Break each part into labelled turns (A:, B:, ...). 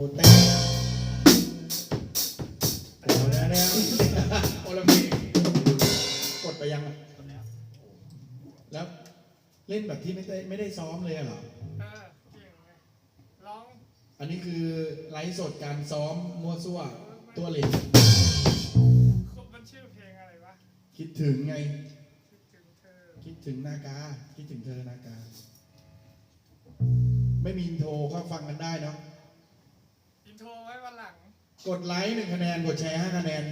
A: โอ้แต่แล้วแล้วแล้วโอลิมปิกกดไปยังแล้วเล่นแบบที่ไม่ได้ไม่ได้ซ้อมเลยเหรอ
B: เออเร่งไงร้อง
A: อันนี้คือไลฟ์สดการซ้อมมั่วซั่วตัวเล็ก
B: มันชื่อเพลงอะไรวะ
A: คิดถึงไง
B: คิดถึงเธอ
A: คิดถึงนากา คิดถึงเธอนากา ไม่มีโทรก็ฟังกันได้เนาะ
B: ทรไว้วันหลัง
A: กดไลค์หนึ่งคะแนน กดแชร์ห้าคะแนน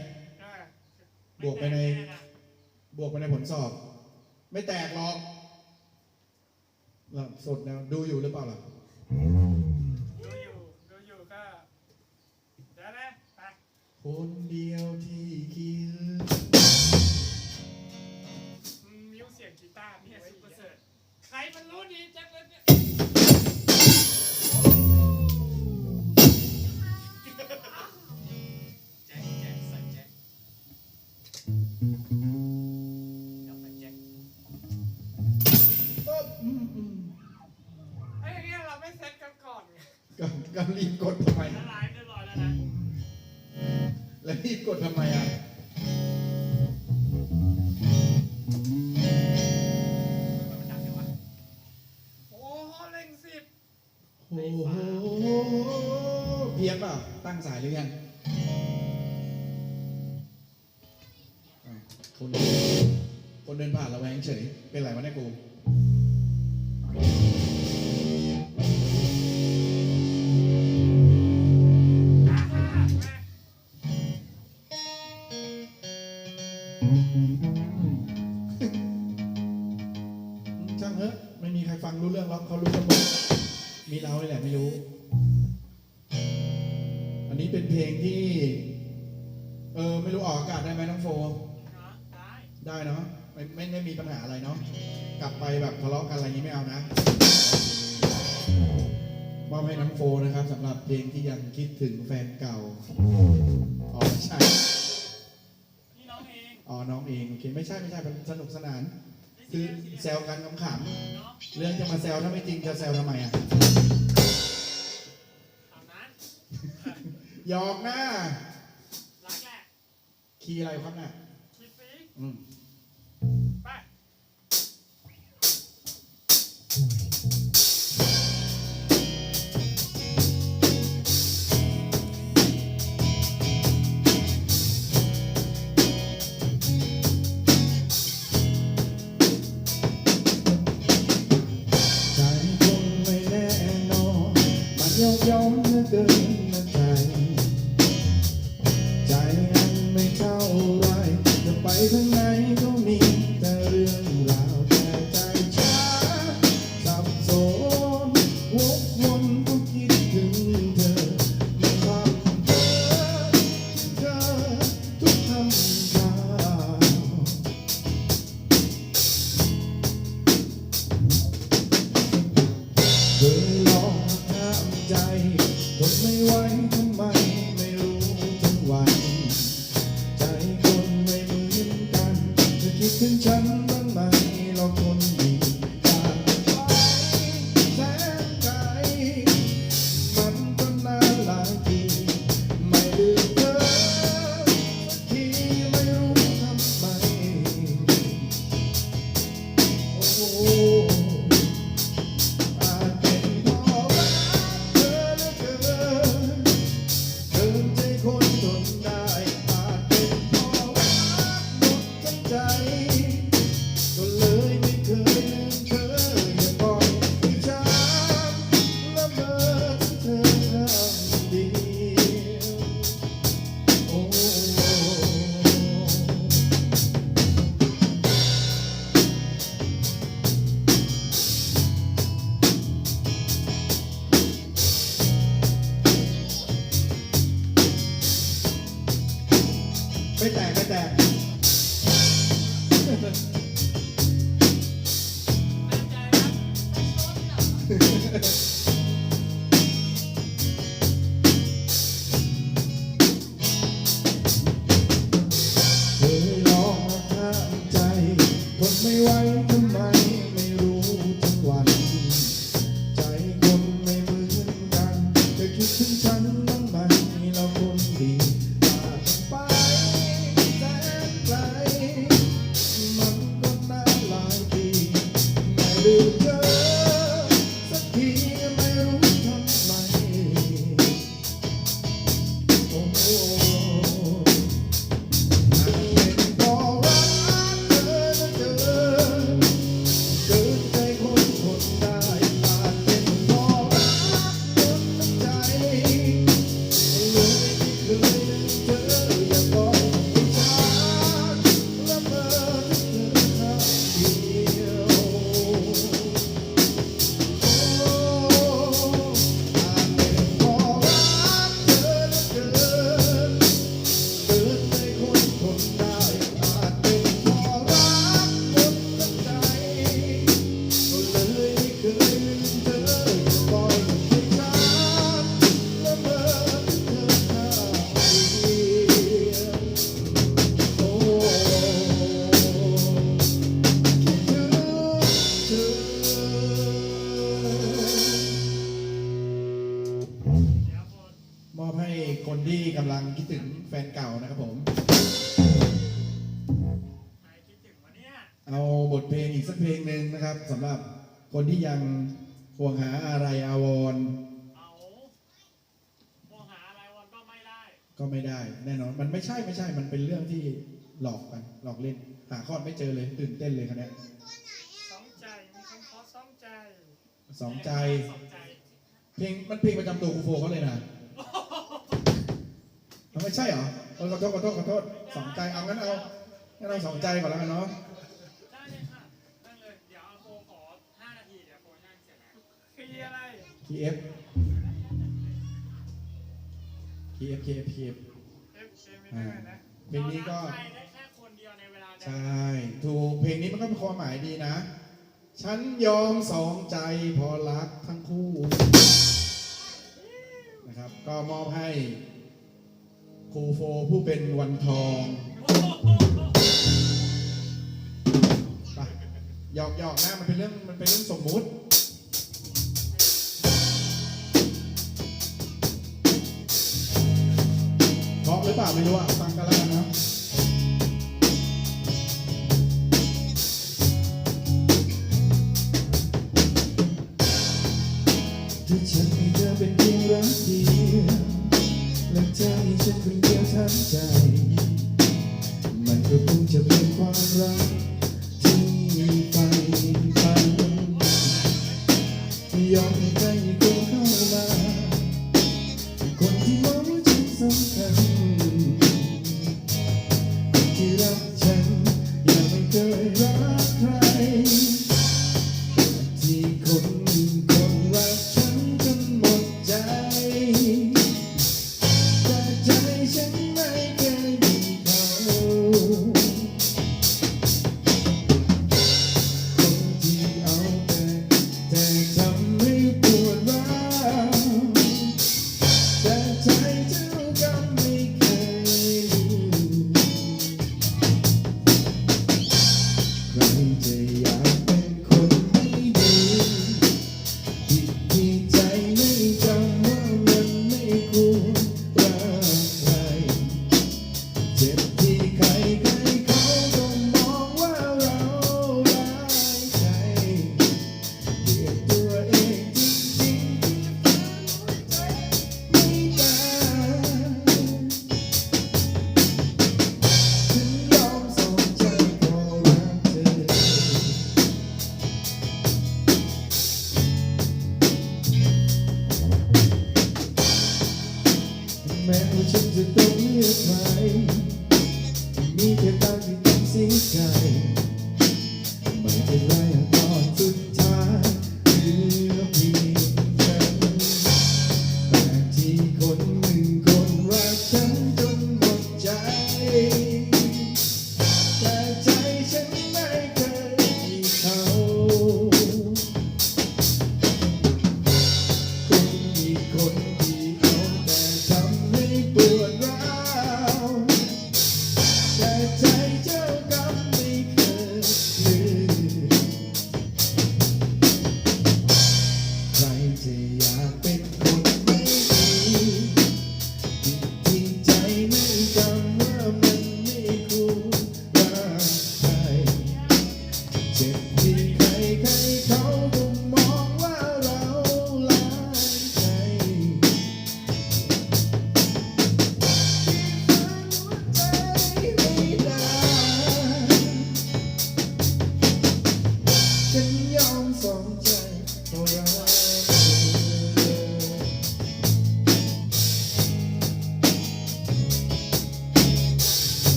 B: บ
A: วกไปในบวกไปในผลสอบ ไม่แตกหรอกหลับสดแล้วดูอยู่หรือเปล่าล่ะ
B: ดูอยู่ดูอยู่ก็เดี๋ยวนะไป
A: คนเดียวที่
B: หวาดระแวงเฉ
A: ย เป็นไรวะเนี่ยกู แซลกันขำๆเรื่องจะมาแซลถ้าไม่จริงจะแซลทำไมอะหยอกนะ
B: รักแหละ
A: คีย์อะไรครับเน่ะ ไม่ฟิก อืม we want the money. ที่ยังห่วงหาอะไรอาวรณ์
B: เอามองหาอะไรวันก็ไม่ได้
A: ก็ไม่ได้ แน่นอน มันไม่ใช่ไม่ใช่ มันเป็นเรื่องที่หลอกกัน หลอกเล่น หาข้อไม่เจอเลย ตื่นเต้นเลยคันนี้ย
B: สองใจ มีคำขอสองใจ
A: สองใจ
B: สองใจ
A: เพลงมันเพลงประจำตัวครูโฟเขาเลยนะเอาไม่ใช่เหรอเออขอโทษขอโทษขอโทษสองใจ เอางั้นเอางั้นเอาสองใจก่อนแล้วกันเนาะ
B: ได้เลยค่ะได้เลย เดี๋ยวเอาโฟขอห้านาที เดี๋ยวโฟนั่งเสร็จแล้วคือ อะไร
A: คีเอฟคีเอฟคีเอฟคีเอฟ
B: เอฟเอฟไม่ได้นะ
A: เพลงนี้ก็
B: เรารัใครได้แค่คนเดียวในเวลาเดียว
A: ใช่ถูก เพลงนี้มันก็เป็นความหมายดีนะ ฉันยอมสองใจเพอรักทั้งคู่นะครับ ก็มอบให้ครูโฟผู้เป็นวันทองไปหยอกหยอกนะ มันเป็นเรื่อง มันเป็นเรื่องสมมุติ เพร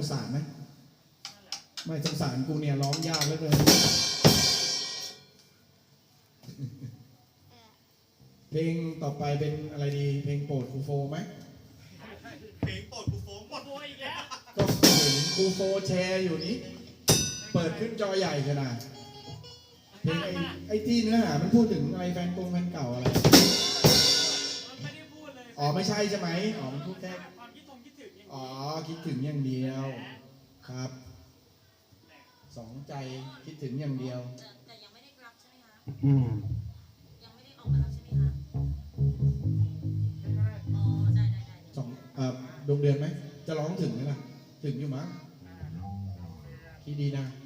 A: งสารไหมไม่สงสารกูเนี่ยร้องยากเหลือเกินเพลงต่อไปเป็นอะไรดี เพลงโปรดครูโฟไหม
C: เพลงโปรดกูโฟงหมด
B: โบยอีกแล้ว
A: ก็เห็นครูโฟแชร์อยู่นี้ เปิดขึ้นจอใหญ่ขนาดเพลงไอ้ไอ้ที่เนื้อหามันพูดถึงอะไรแฟนกงแฟนเก่าอะไร
B: มันไม่ได้พูดเลย
A: อ๋อไม่ใช่ใช่ไหมอ๋อมันพูดแค่
B: อย่าง
A: อ๋อ คิดถึงอย่างเดียว ครับ สองใจคิดถึงอย่างเดียว
D: แต่แต่ยังไม่ได้รับใช่ไหมคะยังไม่ได้ออกมารับใช่ไหมคะ อ๋อ ได้ได้ได้
A: สองเอ่อดวงเดือนไหม จะร้องถึงไหมล่ะ ถึงอยู่มั้งคิดดีนะจะ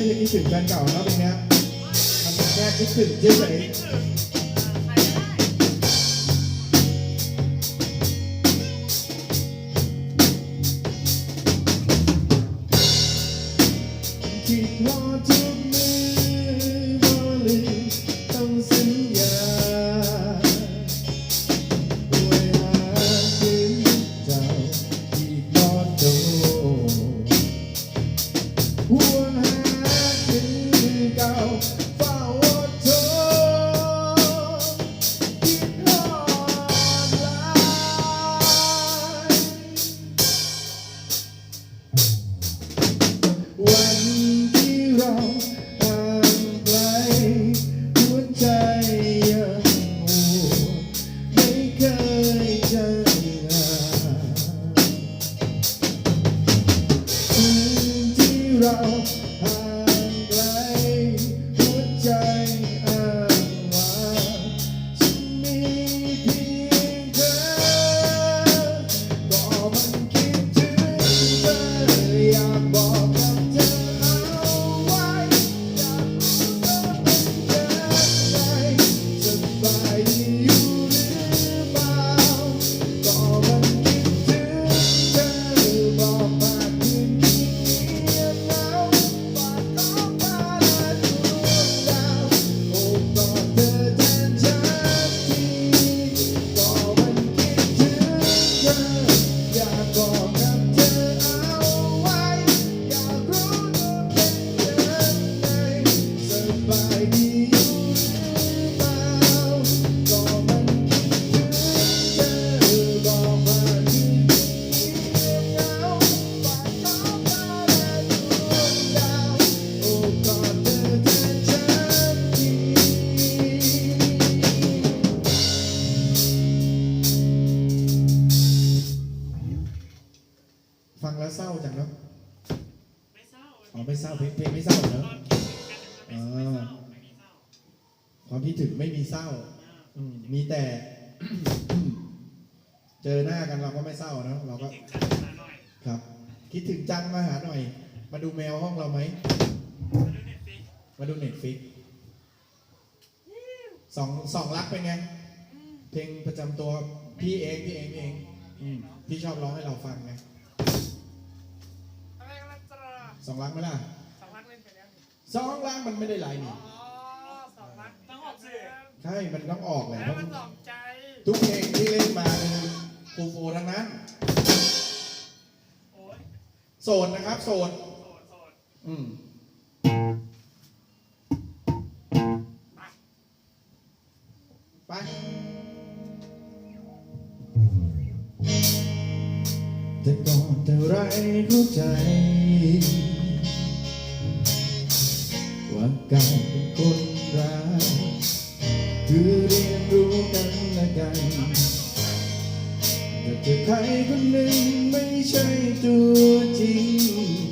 A: ไม่ได้คิดถึงแฟนเก่าแล้วตรงเนี้ยมันแค่คิดถึงเฉย
B: คิ ครั
A: บ คิด
B: ถึง
A: จั
B: งมาหา
A: หน่อย มาดูแมวห้องเราไหม
B: มาดูเน็ตฟิก
A: มาดูเน็ตฟิกสองสองรักเป็นไง เพลงประจำตัวพี่เองพี่เองพี่เองอืมพี่ชอบร้องให้เราฟังไง
B: อะไรกันล่ะจ้า
A: สองรักไหมล่ะ
B: สองรักเล่นไปแล้วนี่
A: สองรักมันไม่ได้หลายนี่
B: อ๋อสองรักต้องออกเสียง
A: ใช่ มันต้องออกแหละ
B: แล้วมันสองใจ
A: ทุกเพลงที่เล่นมาคือฟูฟูทั้งนั้น
B: โอ้ย
A: โสดนะครับโสด
B: โสด
A: อืมไปแต่ก่อนแต่ไรเข้าใจ ว่าการเป็นคนรักคือเรียนรู้กันและกัน แต่เธอใครคนหนึ่งไม่ใช่ตัวจริง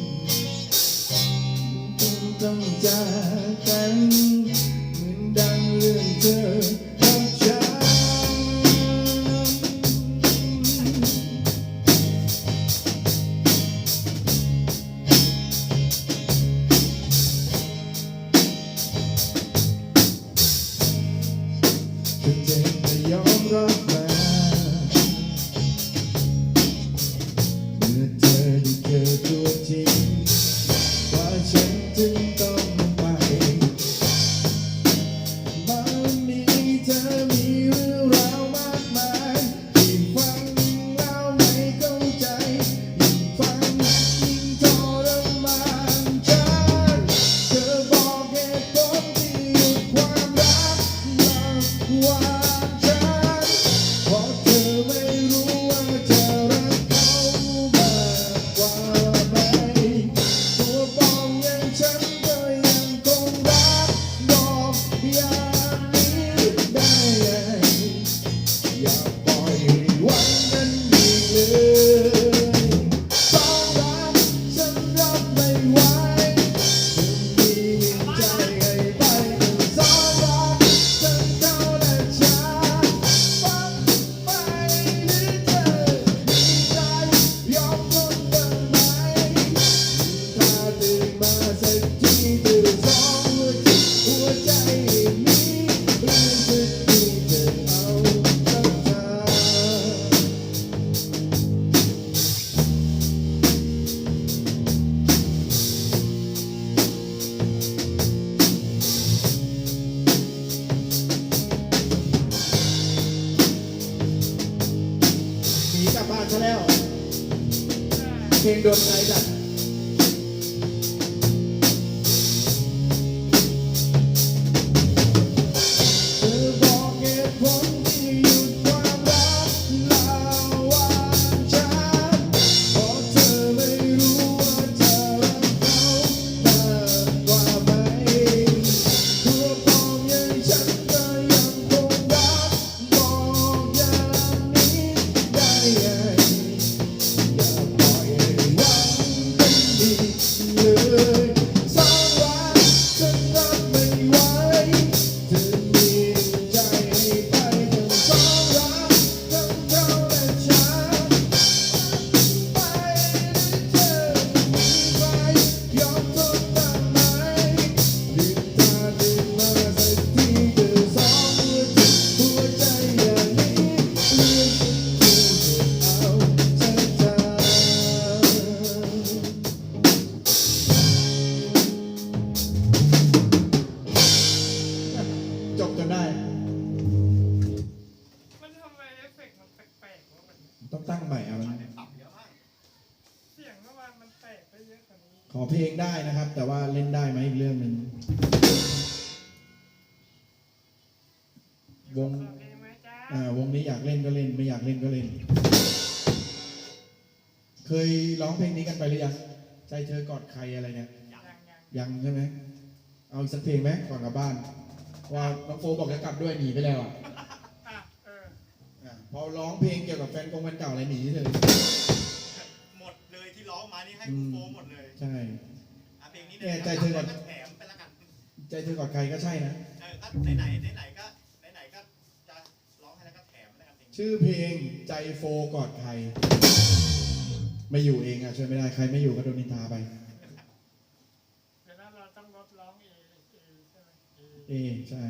A: แต่ว่าเล่นได้ไหมอีกเรื่องหนึ่งวงขอเพลงไหม
B: จ้า
A: อ่าวงนี้อยากเล่นก็เล่น ไม่อยากเล่นก็เล่น เคยร้องเพลงนี้กันไปหรือยังใจเธอกอดใครอะไรเนี่ย
B: ยังยัง
A: ยังใช่ไหมเอาอีกสักเพลงไหมก่อนกลับบ้านว่าน้องโฟบอกจะกลับด้วยหนีไปแล้วอะ
B: อะเออ
A: อะพอร้องเพลงเกี่ยวกับแฟนกงแฟนเก่าอะไรหนีเลย
C: หมดเลยที่ร้องมานี่ให้กูโฟหมดเลย
A: ใช่
C: อะเพลงนี้
A: เนี่ยใจเธอก่อน
C: แถมไปละกัน
A: ใจเธอกอดใครก็ใช่นะ
C: เออก็ไหนๆไหนก็ไหนไหนก็จะร้องให้แล้วก็แถมแล้วกัน
A: ชื่อเพลงใจโฟกอดใคร ไม่อยู่เองอะช่วยไม่ได้ใครไม่อยู่ก็โดนนินทาไป
B: เดี๋ยวนั้นเราต้องลดร้องเอเอใช่ไหมเอ
A: งใช่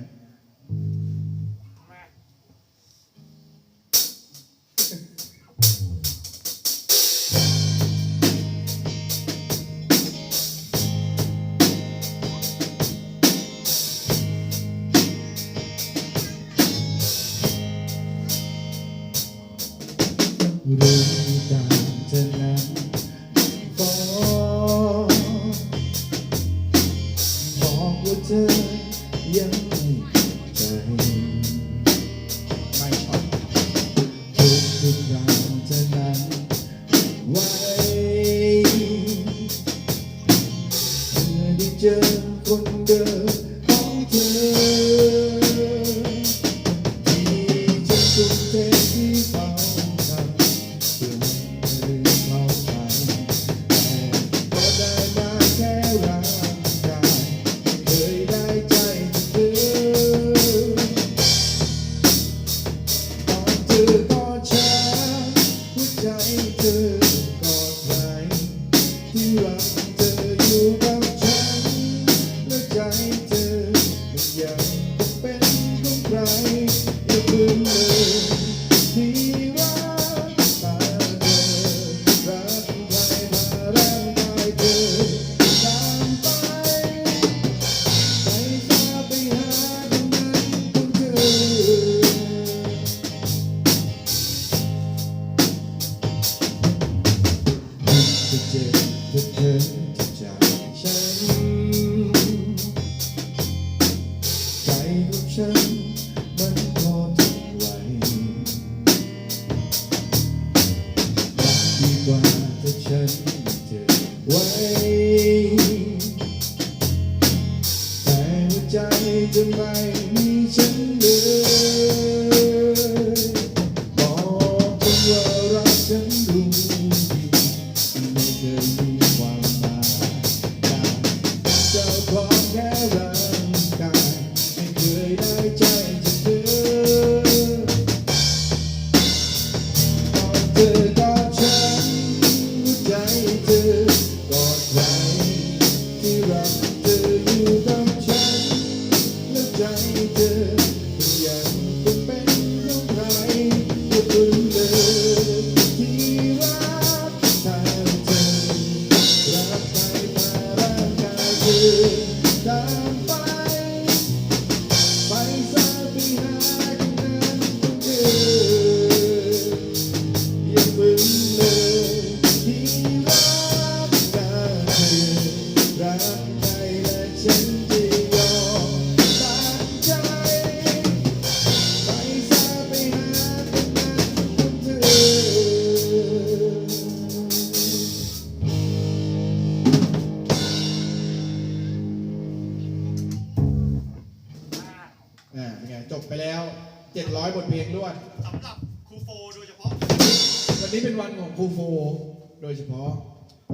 A: ยเฉพาะ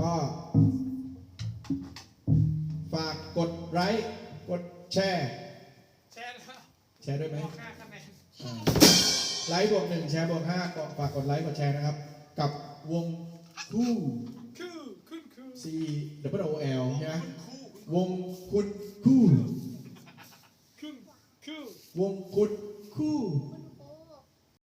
A: ก็ฝากกดไลค์กดแชร์
B: แชร์แล้ว
A: แชร์ด้วยไหมไลค์บวกหนึ่งแชร์บวกห้าก็ฝากกดไลค์กดแชร์นะครับ กับวงคู่
B: คือขึ้คือ
A: CWL ใช่ไหมวงคุณคู่
B: คือ
A: วงคุณคู่